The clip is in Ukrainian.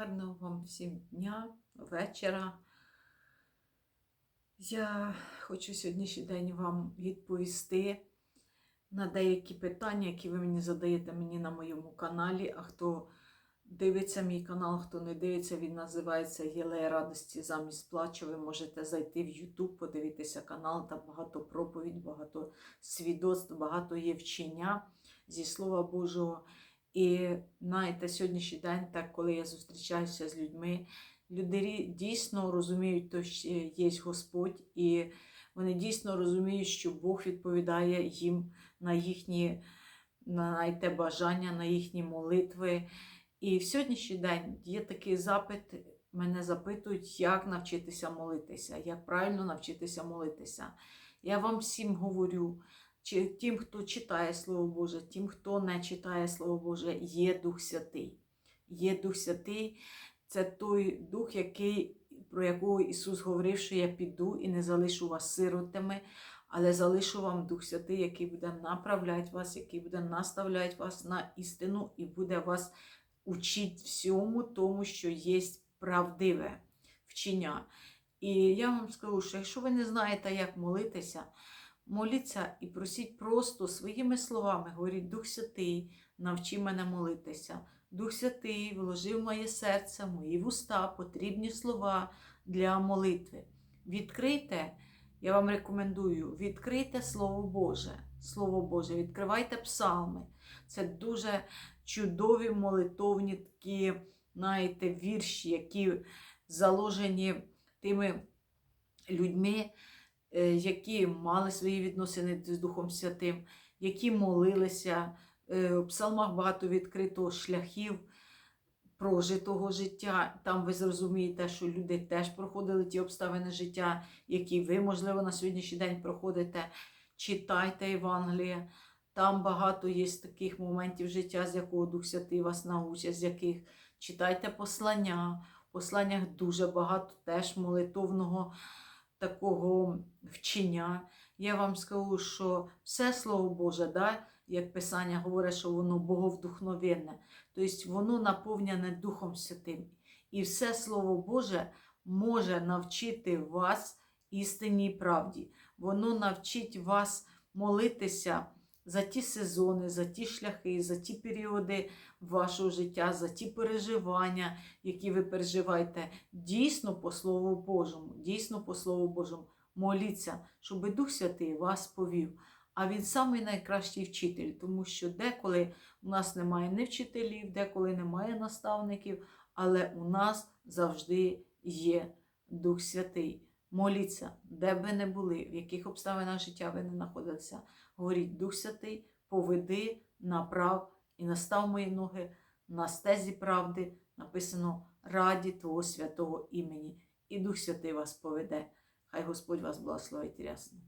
Гарного вам всім дня, вечора. Я хочу сьогоднішній день вам відповісти на деякі питання, які ви мені задаєте мені на моєму каналі. А хто дивиться мій канал, хто не дивиться, він називається Єлея радості замість плачу. Ви можете зайти в YouTube, подивитися канал, там багато проповідь, багато свідоцтв, багато є вчення зі Слова Божого. І знаєте, сьогоднішній день, так коли я зустрічаюся з людьми, люди дійсно розуміють, що є Господь, і вони дійсно розуміють, що Бог відповідає їм на їхні на те бажання, на їхні молитви. І в сьогоднішній день є такий запит, мене запитують, як навчитися молитися, як правильно навчитися молитися. Я вам всім говорю, чи тим, хто читає Слово Боже, тим, хто не читає Слово Боже, є Дух Святий. Є Дух Святий, це той Дух, який, про якого Ісус говорив, що я піду і не залишу вас сиротами, але залишу вам Дух Святий, який буде направляти вас, який буде наставляти вас на істину і буде вас учити всьому тому, що є правдиве вчення. І я вам скажу, що якщо ви не знаєте, як молитися, моліться і просіть просто своїми словами, говоріть, Дух Святий, навчи мене молитися. Дух Святий вложив моє серце, мої вуста потрібні слова для молитви. Відкрийте, я вам рекомендую, відкрийте Слово Боже. Слово Боже, відкривайте псалми. Це дуже чудові молитовні такі, знаєте, вірші, які заложені тими людьми, які мали свої відносини з Духом Святим, які молилися. Е, У псалмах багато відкрито шляхів прожитого життя. Там ви зрозумієте, що люди теж проходили ті обставини життя, які ви, можливо, на сьогоднішній день проходите. Читайте Євангеліє. Там багато є таких моментів життя, з якого Дух Святий вас научить, з яких читайте послання. В посланнях дуже багато теж молитовного такого вчення. Я вам скажу, що все Слово Боже, да, як Писання говорить, що воно боговдухновенне, тобто воно наповнене Духом Святим. І все Слово Боже може навчити вас істинній правді. Воно навчить вас молитися за ті сезони, за ті шляхи, за ті періоди вашого життя, за ті переживання, які ви переживаєте, дійсно по Слову Божому, дійсно по Слову Божому. Моліться, щоб Дух Святий вас повів. А він самий найкращий вчитель, тому що деколи у нас немає ні вчителів, деколи немає наставників, але у нас завжди є Дух Святий. Моліться, де би не були, в яких обставинах життя ви не знаходилися. Говоріть, Дух Святий, поведи, направ і настав мої ноги на стезі правди, написано раді Твого святого імені. І Дух Святий вас поведе. Хай Господь вас благословить рясно.